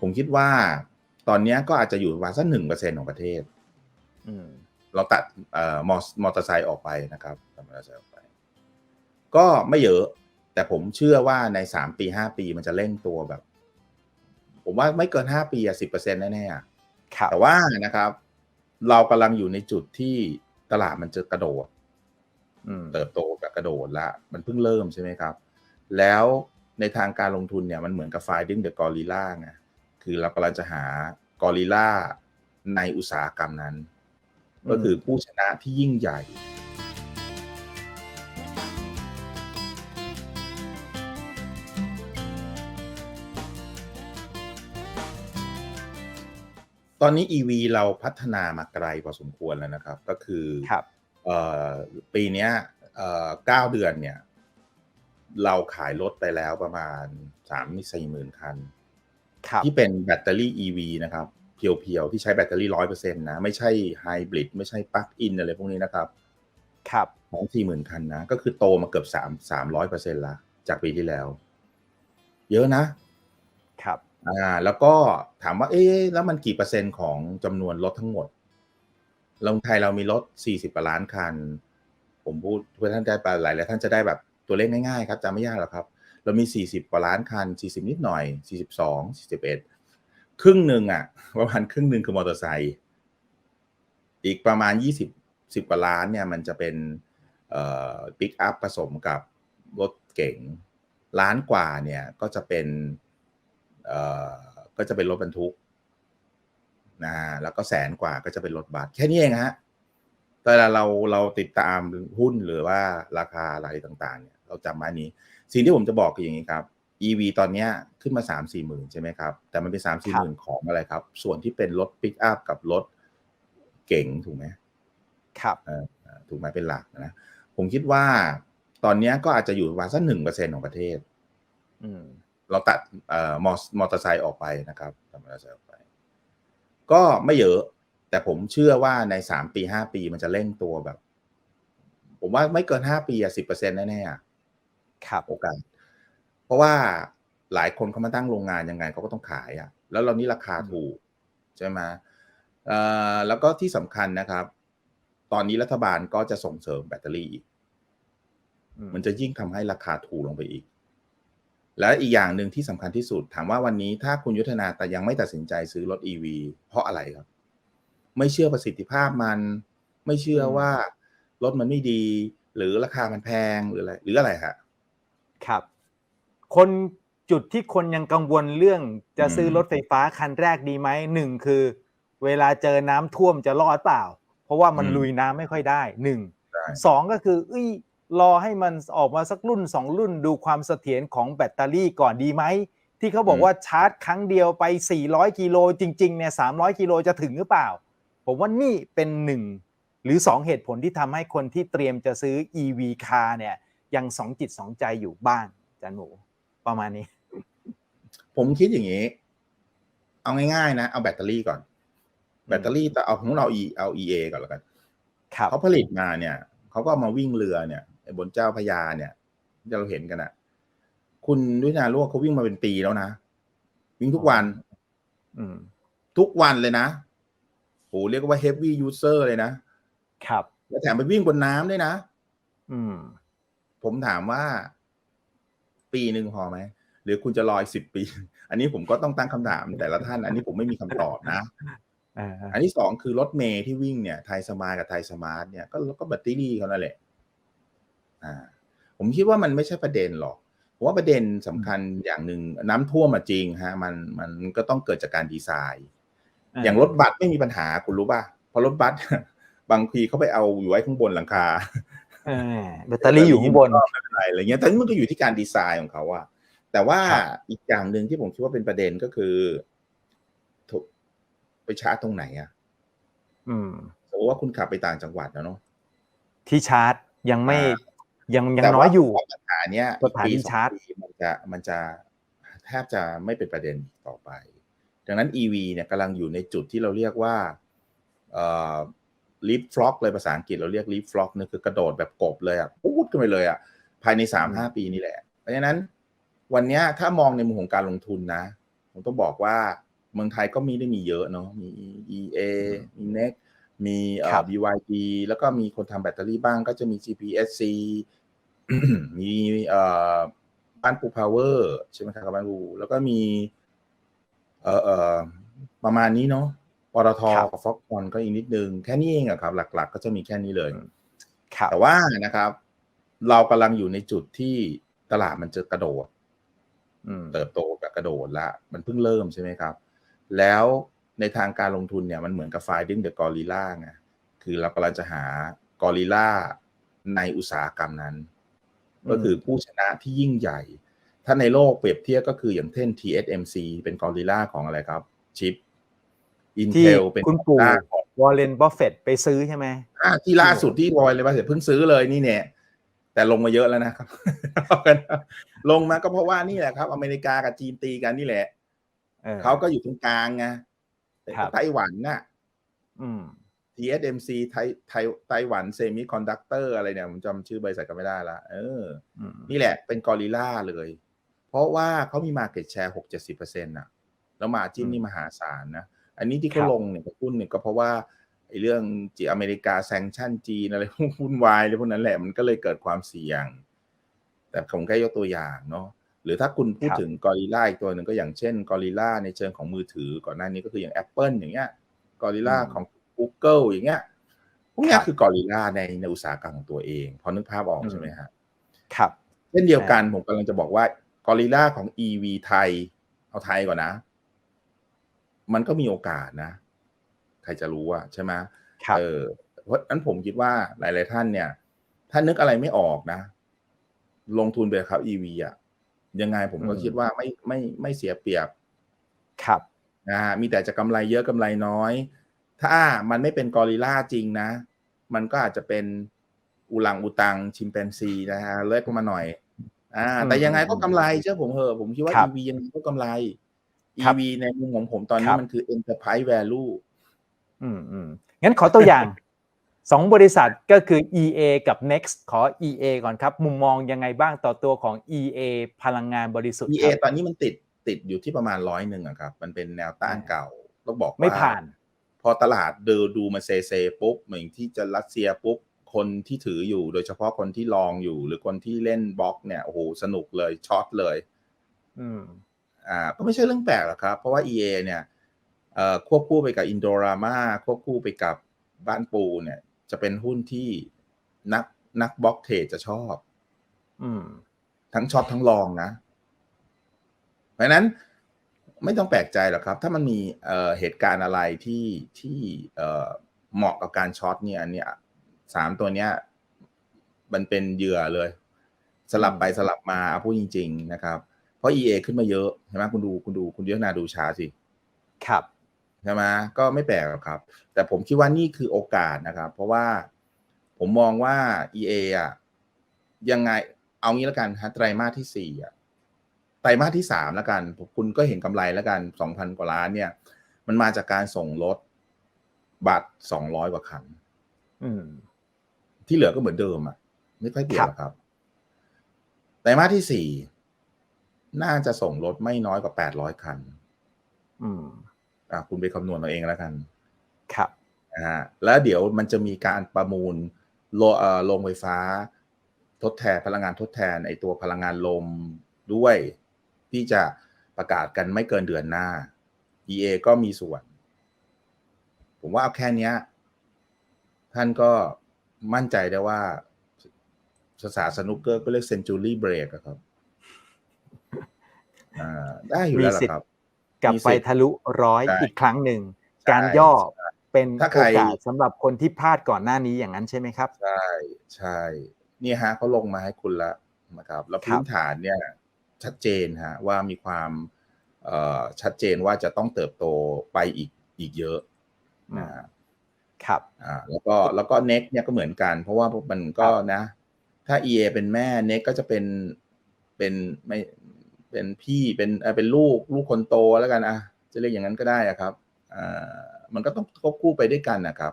ผมคิดว่าตอนเนี้ยก็อาจจะอยู่ประมาณสักหนึ่งเปอร์เซ็นของประเทศอืมเราตัดเอ่อมอมอเตอร์ไซค์ออกไปนะครับตัดมอเตอร์ไซค์ออกไป ก็ไม่เยอะ แต่ผมเชื่อว่าในสามปีห้าปีมันจะเร่งตัวแบบ ผมว่าไม่เกินห้าปีอะสิบเปอร์เซ็นแน่ๆอะครับแต่ว่านะครับ เรากำลังอยู่ในจุดที่ตลาดมันจะกระโดดอืมเติบโตกับกระโดดละมันเพิ่งเริ่มใช่ไหมครับ แล้วในทางการลงทุนเนี่ยมันเหมือนกับ finding the gorilla ไง คือเรากำลังจะหากอริลลาในอุตสาหกรรมนั้น ก็คือผู้ชนะที่ยิ่งใหญ่ตอนนี้ EV เราพัฒนามาไกลพอสมควรแล้วนะครับ ก็คือครับเอ่อปีเนี้ยเอ่อเก้าเดือนเนี่ย เราขายรถไปแล้วประมาณสามสี่หมื่นคันครับ ที่เป็นแบตเตอรี่ EV นะครับเพียวๆ ที่ใช้แบตเตอรี่ร้อยเปอร์เซ็นต์นะ ไม่ใช่ไฮบริดไม่ใช่ปลั๊กอินอะไรพวกนี้นะครับ ครับของสี่หมื่นคันนะ ก็คือโตมาเกือบสามสามร้อยเปอร์เซ็นต์ละจากปีที่แล้ว เยอะนะ ครับอ่าแล้วก็ถามว่าเอ๊ะแล้วมันกี่เปอร์เซ็นต์ของจำนวนรถทั้งหมดลงไทยเรามีรถ40กว่าล้านคัน ผมพูดเพื่อท่านได้ไปหลายหลายท่านจะได้แบบตัวเลขง่ายๆครับจำไม่ยากหรอกครับ เรามี 40 กว่าล้านคัน 40 นิดหน่อย 42 41 ครึ่งหนึ่งอะประมาณครึ่งหนึ่งคือมอเตอร์ไซค์อีกประมาณ 20 10 กว่าล้านเนี่ยมันจะเป็นปิกอัพผสมกับรถเก๋งล้านกว่าเนี่ยก็จะเป็นก็จะเป็นรถบรรทุกนะฮะแล้วก็แสนกว่าก็จะเป็นรถบัสแค่นี้เองฮะแต่เวลาเราเราติดตามหุ้นหรือว่าราคาอะไรต่างๆ เนี่ย เราจำไว้นี้ สิ่งที่ผมจะบอกคืออย่างนี้ครับ EV ตอนเนี้ยขึ้นมา 3 4 หมื่นใช่ไหมครับ แต่มันเป็น 3 4 หมื่นของอะไรครับ ส่วนที่เป็นรถปิกอัพกับรถเก๋งถูกไหมครับเอ่อถูกไหมเป็นหลักนะ ผมคิดว่าตอนเนี้ยก็อาจจะอยู่ประมาณสักหนึ่งเปอร์เซ็นของประเทศอืมเราตัดเอ่อมอมอเตอร์ไซค์ออกไปนะครับตัดมอเตอร์ไซค์ออกไป ก็ไม่เยอะ แต่ผมเชื่อว่าในสามปีห้าปีมันจะเร่งตัวแบบ ผมว่าไม่เกินห้าปีอะสิบเปอร์เซ็นแน่ๆอะ ครับโอกาสเพราะว่าหลายคนเขามาตั้งโรงงานยังไงเขาก็ต้องขายอะแล้วเรานี่ราคาถูกใช่ไหมเอ่อแล้วก็ที่สำคัญนะครับ ตอนนี้รัฐบาลก็จะส่งเสริมแบตเตอรี่อีกอืมมันจะยิ่งทำให้ราคาถูกลงไปอีก และอีกอย่างหนึ่งที่สำคัญที่สุด ถามว่าวันนี้ถ้าคุณยุทธนาแต่ยังไม่ตัดสินใจซื้อรถ EV เพราะอะไรครับ ไม่เชื่อประสิทธิภาพมัน ไม่เชื่อว่ารถมันไม่ดี หรือราคามันแพงหรืออะไร หรืออะไรฮะ ครับ คนจุดที่คนยังกังวลเรื่องจะอืมซื้อรถไฟฟ้าคันแรกดีไหมหนึ่งคือ เวลาเจอน้ำท่วมจะรอดเปล่า เพราะว่ามันอืมลุยน้ำไม่ค่อยได้หนึ่งใช่สองก็คือเอ้ยรอให้มันออกมาสักรุ่นสองรุ่นดูความเสถียรของแบตเตอรี่ก่อนดีไหมที่เขาบอกว่าชาร์จครั้งเดียวไป 400 กิโลจริงๆเนี่ย300 กิโลจะถึงหรือเปล่า ผมว่านี่เป็นหนึ่งหรือสองเหตุผลที่ทำให้คนที่เตรียมจะซื้อ EV car เนี่ย ยังสองจิตสองใจอยู่บ้างอาจันหมูประมาณนี้ ผมคิดอย่างนี้ เอาง่ายๆ นะ เอาแบตเตอรี่ก่อน แบตเตอรี่แต่เอาของเรา E เอา EA ก่อนแล้วกันครับเขาผลิตมาเนี่ยเขาก็เอามาวิ่งเรือเนี่ยไอ้บนเจ้าพระยาเนี่ยที่เราเห็นกันอะคุณด้วยนารู้ว่าเขาวิ่งมาเป็นปีแล้วนะวิ่งทุกวัน อืม ทุกวันเลยนะโหเรียกว่า heavy user เลยนะครับ แล้วแถมไปวิ่งบนน้ำด้วยนะ อืม ผมถามว่า ปีหนึ่งพอไหมหรือคุณจะรออีกสิบปี อันนี้ผมก็ต้องตั้งคำถามแต่ละท่าน อันนี้ผมไม่มีคำตอบนะอ่าอันที่สองคือรถเมย์ที่วิ่งเนี่ยไทยสมายกับไทยสมาร์ทเนี่ยก็ก็แบตเตอรี่เขานั่นแหละอ่า ผมคิดว่ามันไม่ใช่ประเด็นหรอกผมว่าประเด็นสำคัญอย่างหนึ่งน้ำท่วมมาจริงฮะ มันมันก็ต้องเกิดจากการดีไซน์ อย่างรถบัสไม่มีปัญหาคุณรู้ป่ะเพราะรถบัสบางทีเขาไปเอาอยู่ไว้ข้างบนหลังคาเออ แบตเตอรี่อยู่ข้างบนอะไรอะไรเงี้ยแต่นี่มันก็อยู่ที่การดีไซน์ของเขาอะแต่ว่าครับอีกอย่างหนึ่งที่ผมคิดว่าเป็นประเด็นก็คือถูกไปชาร์จตรงไหนอะอืมสมมติว่าคุณขับไปต่างจังหวัดนะเนาะที่ชาร์จยังไม่อ่ายังยังแต่น้ว่าอยอยู่ปัญหาเนี้ยสถานีปีสองชาร์จปีมันจะมันจะแทบจะไม่เป็นประเด็นต่อไป ดังนั้น EV เนี่ยกำลังอยู่ในจุดที่เราเรียกว่า เอ่อ leap frog เลยภาษาอังกฤษเราเรียก leap frog เนี่ยคือกระโดดแบบกบเลยอะพูดกันไปเลยอะภายในสามห้าปีนี่แหละ เพราะฉะนั้น วันเนี้ยถ้ามองในมุมของการลงทุนนะ ผมต้องบอกว่าเมืองไทยก็มีได้มีเยอะเนาะมี EA มี NEC มีเอ่ครัอบ BYD แล้วก็มีคนทำแบตเตอรี่บ้างก็จะมี GPSC มีเอ่อบ้านปูพาวเวอร์ใช่ไหมครับบ้านปูแล้วก็มี เอ่อเอ่อประมาณนี้เนาะ ปตทครับกับฟ็อกคอนก็อีกนิดนึง แค่นี้เองอะครับ หลัก ๆ ก็จะมีแค่นี้เลยครับแต่ว่านะครับ เรากำลังอยู่ในจุดที่ตลาดมันจะกระโดดอืมเติบโตกับกระโดดละมันเพิ่งเริ่มใช่ไหมครับ แล้วในทางการลงทุนเนี่ยมันเหมือนกับ finding the gorilla ไงคือเรากำลังจะหากอริลลาในอุตสาหกรรมนั้นอืมก็คือผู้ชนะที่ยิ่งใหญ่ ถ้าในโลกเปรียบเทียบก็คืออย่างเช่น TSMC เป็นกอริลลาของอะไรครับ ชิป ที่ Intel เป็นคุณกอปู่ริลลาของวอลเลนบัฟเฟตไปซื้อใช่ไหมอะที่ล่าสุดที่รอยเลยว่าเสร็จเพิ่งซื้อเลยนี่เนี่ย แต่ลงมาเยอะแล้วนะครับ ลงมาก็เพราะว่านี่แหละครับ อเมริกากับจีนตีกันนี่แหละออเขาก็อยู่ตรงกลางไงแต่ครับไต้หวันน่ะ อืม TSMC ไทยไทยไต้หวันเซมิคอนดักเตอร์อะไรเนี่ย ผมจำชื่อบริษัทก็ไม่ได้ละเอออืมนี่แหละเป็นกอริลลาเลย เพราะว่าเขามี Market Share 6 70เปอร์เซ็นต์ะแล้วมาจิ้นนี่มหาศาลนะ อันนี้ที่เขาลงเนี่ยกับหุ้นเนี่ยก็เพราะว่าไอ้เรื่องจีอเมริกาแซงชั่นจีนอะไรวุ่นวายเลยพวกนั้นแหละมันก็เลยเกิดความเสี่ยง แต่ผมแค่ยกตัวอย่างเนาะหรือถ้าคุณพูดถึงกอริลลาอีกตัวหนึ่งก็อย่างเช่นกอริลลาในเชิงของมือถือก่อนหน้านี้ก็คืออย่าง Apple อย่างเงี้ยกอริลลาของ Google อย่างเงี้ยพวกเนี้ยคือกอริลลาในในอุตสาหกรรมของตัวเองพอนึกภาพออกใช่ไหมฮะครับเช่นเดียวกันผมกำลังจะบอกว่ากอริลลาของ EV ไทยเอาไทยก่อนนะ มันก็มีโอกาสนะ ใครจะรู้อะใช่ไหมครับเออเพราะฉะนั้นผมคิดว่าหลาย ๆ ท่านเนี่ย ถ้านึกอะไรไม่ออกนะ ลงทุนไปกับเขา EV อะยังไงผมก็อืมคิดว่าไม่ไม่ไม่เสียเปรียบ ครับนะฮะมีแต่จะกำไรเยอะกำไรน้อย ถ้ามันไม่เป็นกอริลลาจริงนะ มันก็อาจจะเป็นอุลังอุตังชิมแปนซีนะฮะเล็กลงมาหน่อย อ่า แต่ยังไงก็กำไรเชื่อผมเหอะผมคิดว่าครับ EV ยังไงก็กำไรครับ EV ในมุมของผมตอนนี้ครับมันคือ enterprise value อืมอืมงั้นขอตัวอย่างสองบริษัทก็คือ EA กับ Next ขอ EA ก่อนครับ มุมมองยังไงบ้างต่อตัวของ EA พลังงานบริสุทธิ์ EA ครับตอนนี้มันติดติดอยู่ที่ประมาณร้อยหนึ่งอะครับ มันเป็นแนวต้านเก่าต้องบอกว่าไม่ผ่าน พอตลาดเดินดูมาเซเซปุ๊บเหมือนที่จะรัสเซียปุ๊บคนที่ถืออยู่โดยเฉพาะคนที่ลองอยู่ หรือคนที่เล่นบล็อกเนี่ยโอ้โหสนุกเลยช็อตเลย อืม อ่าก็ไม่ใช่เรื่องแปลกหรอกครับ เพราะว่า EA เนี่ยเอ่อควบคู่ไปกับอินโดรามาควบคู่ไปกับบ้านปูเนี่ย จะเป็นหุ้นที่นักนักบล็อกเทรดจะชอบ อืม ทั้งช็อตทั้งลองนะ เพราะฉะนั้นไม่ต้องแปลกใจหรอกครับ ถ้ามันมีเอ่อเหตุการณ์อะไรที่ที่เอ่อเหมาะกับการช็อตเนี่ยอันเนี่ยสามตัวเนี้ย มันเป็นเหยื่อเลย สลับไปสลับมาเอาพูดจริง ๆ นะครับเพ ราะ EA ขึ้นมาเยอะใช่ไหมคุณดูคุณดูคุณยุทธนาดูชาร์ตสิ ครับใช่ไหมก็ไม่แปลกหรอกครับ แต่ผมคิดว่านี่คือโอกาสนะครับ เพราะว่าผมมองว่า EA อะยังไงเอางี้แล้วกันฮะไตรมาสที่สี่อะไตรมาสที่สามแล้วกัน คุณก็เห็นกำไรแล้วกันสองพันกว่าล้านเนี่ย มันมาจากการส่งรถบัตรสองร้อยกว่าคันอืมที่เหลือก็เหมือนเดิมอะ ไม่ค่อยเปลี่ยนหรอกครับไตรมาสที่สี่ น่าจะส่งรถไม่น้อยกว่าแปดร้อยคัน อืม อะคุณไปคำนวณเอาเองแล้วกัน ครับนะฮะแล้วเดี๋ยวมันจะมีการประมูลโลเอ่อโรงไฟฟ้า ทดแทนพลังงานทดแทนไอตัวพลังงานลมด้วย ที่จะประกาศกันไม่เกินเดือนหน้า EA ก็มีส่วน ผมว่าเอาแค่เนี้ยท่านก็มั่นใจได้ว่าภาษาสนุกเกอร์ก็เรียก century break อะครับ อ่าได้อยู่แล้วล่ะครับ กลับมีสิทธิ์ไปทะลุร้อยใช่ อีกครั้งหนึ่งใช่การย่อเป็นถ้าโอใครกาสสำหรับคนที่พลาดก่อนหน้านี้อย่างนั้นใช่ไหมครับ ใช่ใช่เนี่ยฮะเขาลงมาให้คุณละนะครับ แล้วครับพื้นฐานเนี่ยชัดเจนฮะว่ามีความเอ่อชัดเจนว่าจะต้องเติบโตไปอีกอีกเยอะนะฮะ ครับ อ่าแล้วก็แล้วก็เน็กเนี่ยก็เหมือนกัน เพราะว่ามันก็นะ ถ้า EA เป็นแม่เน็กก็จะเป็นเป็นไม่ เป็นพี่เป็นเป็นลูกลูกคนโตแล้วกันอะจะเรียกอย่างนั้นก็ได้อะครับอ่ามันก็ต้องควบคู่ไปด้วยกันนะครับ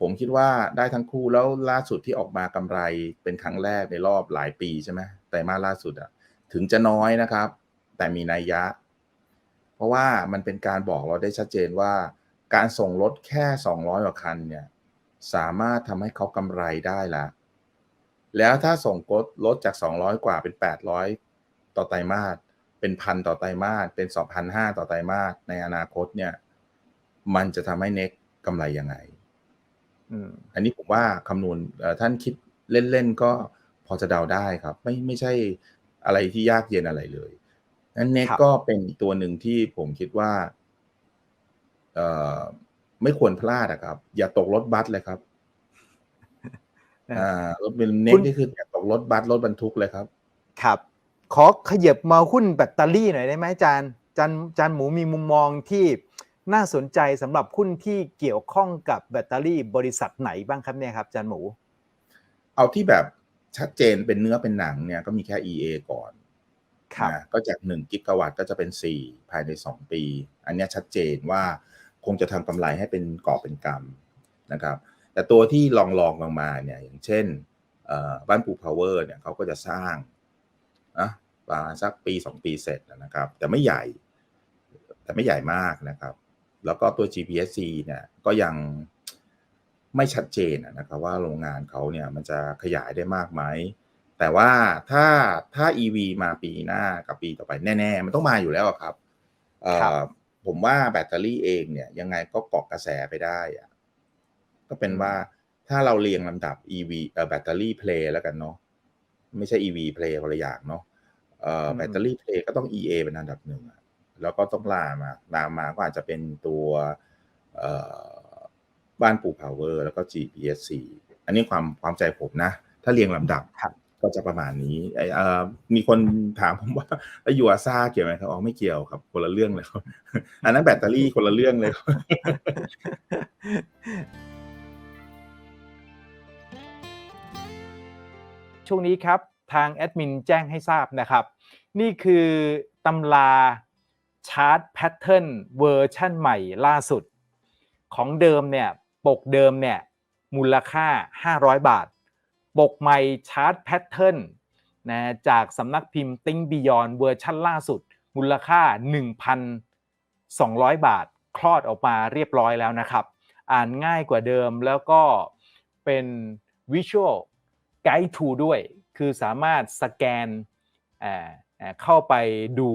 ผมคิดว่าได้ทั้งคู่แล้วล่าสุดที่ออกมากำไรเป็นครั้งแรกในรอบหลายปีใช่ไหมแต่มาล่าสุดอะถึงจะน้อยนะครับ แต่มีนัยยะ เพราะว่ามันเป็นการบอกเราได้ชัดเจนว่า การส่งรถแค่ 200กว่าคันเนี่ยสามารถทำให้เขากำไรได้ละแล้วถ้าส่งรถจาก 200 กว่าเป็น 800 ต่อไตรมาสเป็นพันต่อไตรมาสเป็น2,500ต่อไตรมาสในอนาคตเนี่ย มันจะทำให้เน็กกำไรยังไงอืมอันนี้ผมว่าคำนวณเอ่อท่านคิดเล่นๆก็พอจะเดาได้ครับ ไม่ไม่ใช่อะไรที่ยากเย็นอะไรเลยนั้นเน็กครับก็เป็นอีกตัวหนึ่งที่ผมคิดว่าเอ่อไม่ควรพลาดอะครับ อย่าตกรถบัสเลยครับอ่ารถเป็นเน็คุกณนี่คืออย่าตกรถบัสรถบรรทุกเลยครับ ครับ ขอขยับมาหุ้นแบตเตอรี่หน่อยได้ไหมอาจารย์อาจารย์อาจารย์หมูมีมุมมองที่น่าสนใจสำหรับหุ้นที่เกี่ยวข้องกับแบตเตอรี่บริษัทไหนบ้างครับเนี่ยครับอาจารย์หมู เอาที่แบบชัดเจนเป็นเนื้อเป็นหนังเนี่ยก็มีแค่ EA ก่อนครับนะก็จาก1กิกะวัตต์ก็จะเป็น 4 ภายใน 2 ปี อันเนี้ยชัดเจนว่าคงจะทำกำไรให้เป็นกอบเป็นกำนะครับแต่ตัวที่ลองลองลงมาเนี่ยอย่างเช่นเอ่อบ้านปูพาวเวอร์เนี่ยเขาก็จะสร้างนะ ประมาณสักปี 2 ปีเสร็จนะครับ แต่ไม่ใหญ่ แต่ไม่ใหญ่มากนะครับ แล้วก็ตัว GPSC เนี่ยก็ยังไม่ชัดเจนนะครับว่าโรงงานเขาเนี่ยมันจะขยายได้มากไหมแต่ว่าถ้าถ้า EV มาปีหน้ากับปีต่อไปแน่ ๆ มันต้องมาอยู่แล้วอะครับเอ่อครับผมว่าแบตเตอรี่เองเนี่ยยังไงก็เกาะกระแสไปได้อะก็เป็นว่าถ้าเราเรียงลำดับ EV เอ่อแบตเตอรี่เพลย์แล้วกันเนาะไม่ใช่ EV เพลย์คนละอย่างเนาะเอ่อ แบตเตอรี่เพลย์ก็ต้อง EA เป็นอันดับหนึ่งอะแล้วก็ต้องลามาลามมาก็อาจจะเป็นตัวเอ่อบ้านปูพาวเวอร์แล้วก็ GPSC อันนี้ความความใจผมนะ ถ้าเรียงลำดับครับก็จะประมาณนี้ไอเอ่อมีคนถามผมว่าแล้วยูอาซาเกี่ยวไหมครับอ๋อไม่เกี่ยวครับ คนละเรื่องเลยครับอันนั้นแบตเตอรี่คนละเรื่องเลยครับช่วงนี้ครับ ทางแอดมินแจ้งให้ทราบนะครับ นี่คือตำราชาร์ตแพทเทิร์นเวอร์ชั่นใหม่ล่าสุด ของเดิมเนี่ยปกเดิมเนี่ยมูลค่า 500 บาท ปกใหม่ชาร์ตแพทเทิร์นนะจากสำนักพิมพ์ Think Beyond เวอร์ชั่นล่าสุด มูลค่า 1,200 บาท คลอดออกมาเรียบร้อยแล้วนะครับ อ่านง่ายกว่าเดิมแล้วก็เป็น Visual Guide to ด้วย คือสามารถสแกนเข้าไปดู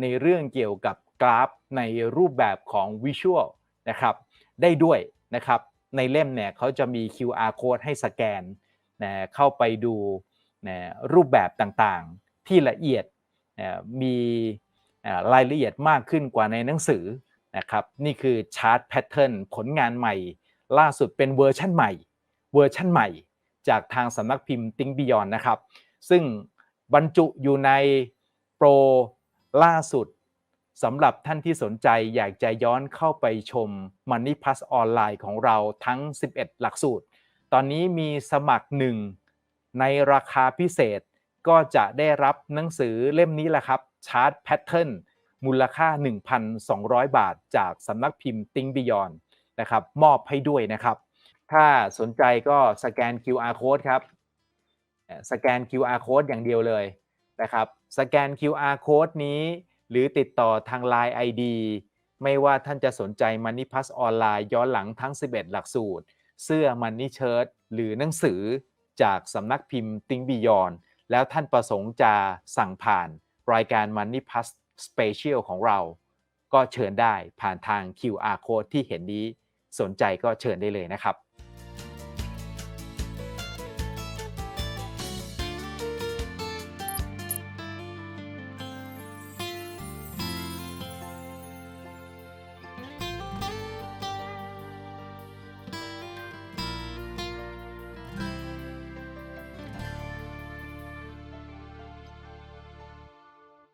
ในเรื่องเกี่ยวกับกราฟในรูปแบบของ Visual นะครับได้ด้วยนะครับในเล่มเนี่ยเขาจะมี QR code ให้สแกนนะเข้าไปดูนะรูปแบบต่างๆ ที่ละเอียดนะมีรายละเอียดมากขึ้นกว่าในหนังสือนะครับนี่คือชาร์ตแพทเทิร์นผลงานใหม่ ล่าสุดเป็นเวอร์ชั่นใหม่ เวอร์ชั่นใหม่ จากทางสำนักพิมพ์ Think Beyond นะครับ ซึ่งบรรจุอยู่ในโปรล่าสุดสำหรับท่านที่สนใจอยากจะย้อนเข้าไปชม Money Plus ออนไลน์ของเราทั้ง 11 หลักสูตร ตอนนี้มีสมัครหนึ่งในราคาพิเศษก็จะได้รับหนังสือเล่มนี้แหละครับ Chart Pattern มูลค่า 1,200 บาทจากสำนักพิมพ์ Think Beyond นะครับมอบให้ด้วยนะครับ ถ้าสนใจก็สแกน QR code ครับ สแกน QR code อย่างเดียวเลยนะครับ สแกน QR code นี้ หรือติดต่อทาง Line ID ไม่ว่าท่านจะสนใจ Money Plus ออนไลน์ย้อนหลังทั้ง 11 หลักสูตร เสื้อ Money Shirt หรือหนังสือจากสำนักพิมพ์ Think Beyond แล้วท่านประสงค์จะสั่งผ่านรายการ Money Plus Special ของเรา ก็เชิญได้ผ่านทาง QR code ที่เห็นนี้สนใจก็เชิญได้เลยนะครับ